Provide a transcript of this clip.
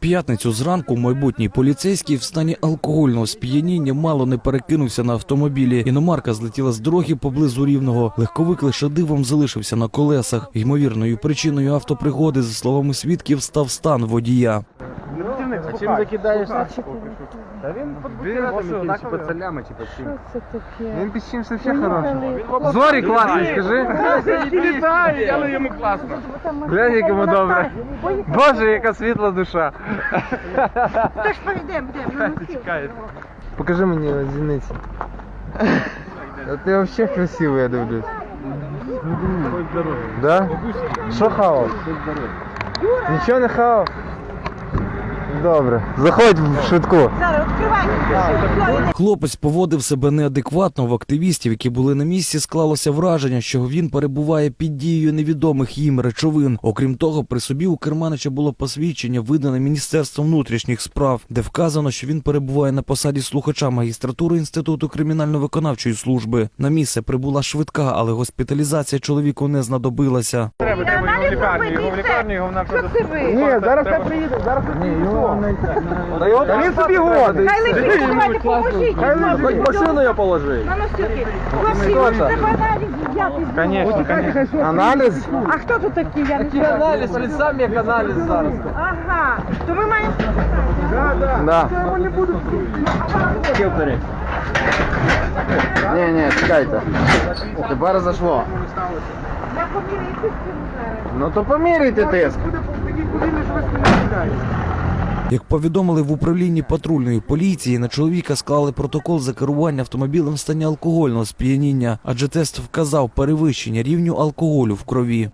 п'ятницю зранку майбутній поліцейський в стані алкогольного сп'яніння мало не перекинувся на автомобілі. Іномарка злетіла з дороги поблизу рівного. Легковик лише дивом залишився на колесах. Ймовірною причиною автопригоди, за словами свідків, став стан водія. А чим закидаєш? Та він Він так пацалями, типа чим. Що це таке? Він під чимось вообще хороший. Поїхали. Зорі класний, скажи. літає, але йому класно. Глянь, як йому добре. Боже, яка світла душа. Так ж повідемо, йдемо. Покажи мені зіниці. А ти вообще красивий, я дивлюсь. Да? Що хавав? Нічого не хавав? Добре. Заходь в швидку. Зараз відкривайте. Хлопець поводив себе неадекватно в активістів, які були на місці. Склалося враження, що він перебуває під дією невідомих їм речовин. Окрім того, при собі у керманича було посвідчення, видане Міністерством внутрішніх справ, де вказано, що він перебуває на посаді слухача магістратури інституту кримінально-виконавчої служби. На місце прибула швидка, але госпіталізація чоловіку не знадобилася. Треба, треба його в лікарню, його в лікарню, його в ви? Ні, зараз я приїду, зараз я приїду. Та він собі годить. Хай лежить, давайте поможіть. Хоч машину я положив. На носилки. Хлопці, вам треба аналізи взяти. Конечно, конечно. Аналіз? А хто тут такий? Я не знаю. аналіз? Він сам як аналіз зараз. Ага. То ми маємо... Да. Ні, ні, чекайте. Тепер зашло. Я поміряю тиск зараз. Ну то поміряйте тиск. Як повідомили в управлінні патрульної поліції, на чоловіка склали протокол за керування автомобілем в стані алкогольного сп'яніння, адже тест вказав перевищення рівню алкоголю в крові.